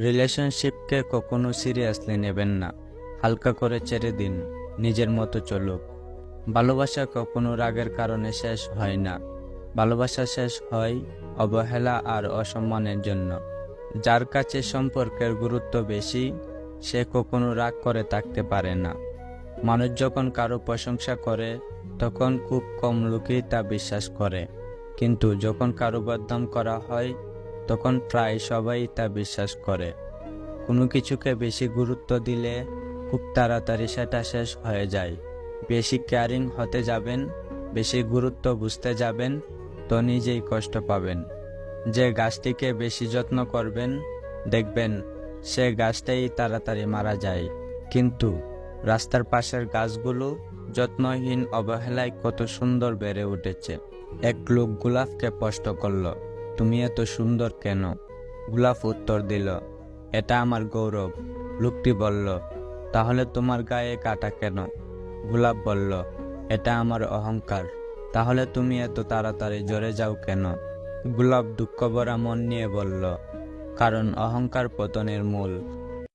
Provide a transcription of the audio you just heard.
রিলেশনশিপকে কখনো সিরিয়াসলি নেবেন না। হালকা করে ছেড়ে দিন। নিজের মতো চলুক। ভালোবাসা কখনো রাগের কারণে শেষ হয় না। ভালোবাসা শেষ হয় অবহেলা আর অসম্মানের জন্য। যার কাছে সম্পর্কের গুরুত্ব বেশি, সে কখনো রাগ করে থাকতে পারে না। মানুষ যখন কারও প্রশংসা করে, তখন খুব কম লোকেই তা বিশ্বাস করে। কিন্তু যখন কারও বদনাম করা হয় তখন প্রায় সবাই তা বিশ্বাস করে। কোনো কিছুকে বেশি গুরুত্ব দিলে খুব তাড়াতাড়ি সেটা শেষ হয়ে যায়। বেশি কেয়ারিং হতে যাবেন, বেশি গুরুত্ব বুঝতে যাবেন, তো নিজেই কষ্ট পাবেন। যে গাছটিকে বেশি যত্ন করবেন, দেখবেন সে গাছটাই তাড়াতাড়ি মারা যায়। কিন্তু রাস্তার পাশের গাছগুলো যত্নহীন অবহেলায় কত সুন্দর বেড়ে উঠেছে। এক লোক গোলাপকে প্রশ্ন করল তুমি এত সুন্দর কেন? গুলাফ উত্তর দিল, এটা আমার গৌরব। লোকটি বলল, তাহলে তোমার গায়ে কাটা কেন? গোলাপ বলল, এটা আমার অহংকার। তাহলে তুমি এত তাড়াতাড়ি জ্বরে যাও কেন? গোলাপ দুঃখ ভরা মন নিয়ে বলল, কারণ অহংকার পতনের মূল।